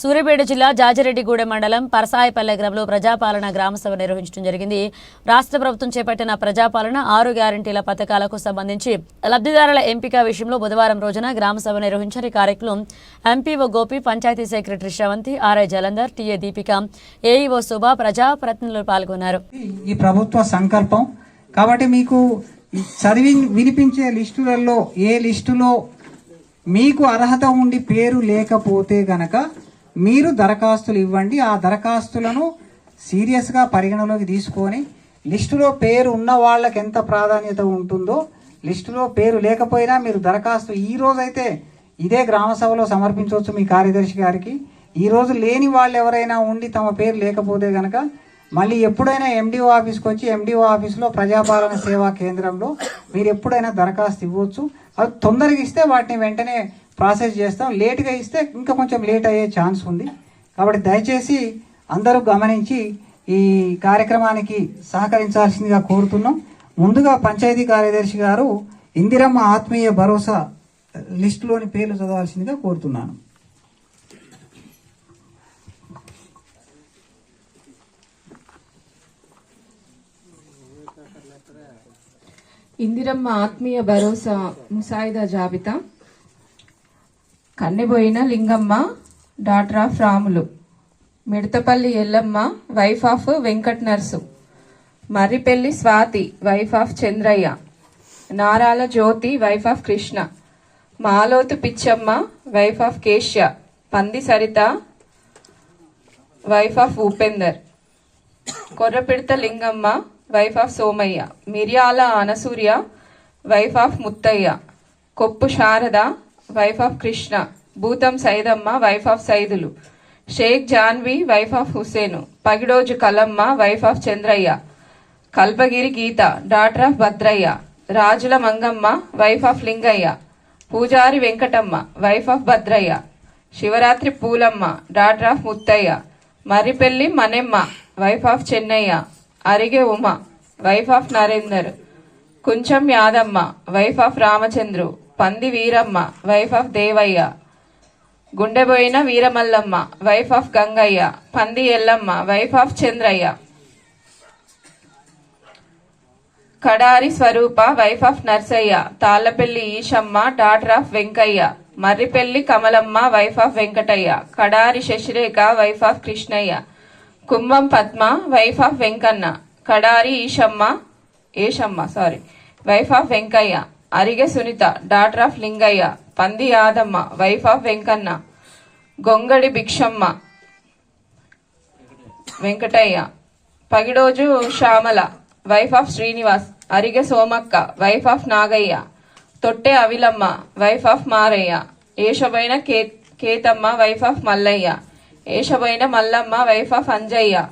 సూర్యపేట జిల్లా జాజిరెడ్డిగూడెం మండలం పరసాయపల్లె గ్రామంలో ప్రజాపాలన గ్రామసభ నిర్వహించడం జరిగింది రాష్ట్ర ప్రభుత్వం చేపట్టిన ప్రజాపాలన ఆరు గ్యారంటీల పథకాలకు సంబంధించి లబ్ధిదారుల ఎంపిక విషయంలో బుధవారం రోజున గ్రామసభ నిర్వహించిన ఈ కార్యక్రమం MPO Gopi panchayat secretary Sravanthi RI Jalandhar TA Deepika AEO Subha ప్రజాప్రతినిధులు పాల్గొన్నారు ఈ ప్రభుత్వ సంకల్పం కాబట్టి మీకు చదివి వినిపించే లిస్టులలో ఏ లిస్టులో మీకు అర్హత ఉండి పేరు లేకపోతే గనక మీరు దరఖాస్తులు ఇవ్వండి ఆ దరఖాస్తులను సీరియస్గా పరిగణలోకి తీసుకొని లిస్టులో పేరు ఉన్న వాళ్ళకి ఎంత ప్రాధాన్యత ఉంటుందో లిస్టులో పేరు లేకపోయినా మీరు దరఖాస్తు ఈ రోజైతే ఇదే గ్రామసభలో సమర్పించవచ్చు మీ కార్యదర్శి గారికి ఈరోజు లేని వాళ్ళు ఎవరైనా ఉండి తమ పేరు లేకపోతే కనుక మళ్ళీ ఎప్పుడైనా ఎండిఓ ఆఫీస్కి వచ్చి ఎండిఓ ఆఫీస్లో ప్రజాపాలన సేవా కేంద్రంలో మీరు ఎప్పుడైనా దరఖాస్తు ఇవ్వచ్చు అది తొందరగా ఇస్తే వాటిని వెంటనే ప్రాసెస్ చేస్తాం లేట్గా ఇస్తే ఇంకా కొంచెం లేట్ అయ్యే ఛాన్స్ ఉంది కాబట్టి దయచేసి అందరూ గమనించి ఈ కార్యక్రమానికి సహకరించాల్సిందిగా కోరుతున్నాం ముందుగా పంచాయతీ కార్యదర్శి గారు ఇందిరమ్మ ఆత్మీయ భరోసా లిస్టులోని పేర్లు చదవాల్సిందిగా కోరుతున్నాను ఇందిరమ్మ ఆత్మీయ భరోసా ముసాయిదా జాబితా Kanneboina Lingamma daughter of Ramulu Midathapalli Yellamma wife of Venkat Narsu Marripalli Swathi wife of Chandraiah Narala Jyothi wife of Krishna Malothu Pichamma wife of Keshya Pandi Saritha wife of Upender Korrapidatha Lingamma wife of Somaiah Miriyala Anasurya wife of Muthaiah Koppu Sharada wife of Krishna Bhootham Saidamma wife of Saidulu Sheikh Janvi wife of Husenu Pagidoju Kalamma wife of Chandraiah Kalpagiri Geetha daughter of Bhadraiah Rajula Mangamma wife of Lingaiah Pujari Venkatamma wife of Bhadraiah Shivaratri Poolamma daughter of Muthaiah Maripelli Manemma wife of Chennaiah Arige Uma wife of Narender Kuncham Yadamma wife of Ramachandru Pandi Veeramma, wife of Devayya. Gundeboyina Veeramallamma, wife of Gangayya. Pandi Ellamma, wife of Chandrayya. Kadari Swarupa, wife of Narsayya. Talapelli Ishamma, daughter of Venkayya. Marripelli Kamalamma, wife of Venkatayya. Kadari Shashireka, wife of Krishnayya. Kumbam Padma, wife of Venkanna. Kadari Eshamma, wife of Venkayya. Arige Sunitha daughter of Lingaiah Pandi Yadamma wife of Venkanna Gongadi Bhikshamma Venkataiah Pagidoju Shyamala wife of Srinivas Arige Somakka wife of Nagaiah Thotte Avilamma wife of Maraiah Eshabaina Kethamma wife of Mallaiah Eshabaina Mallamma wife of Anjaiah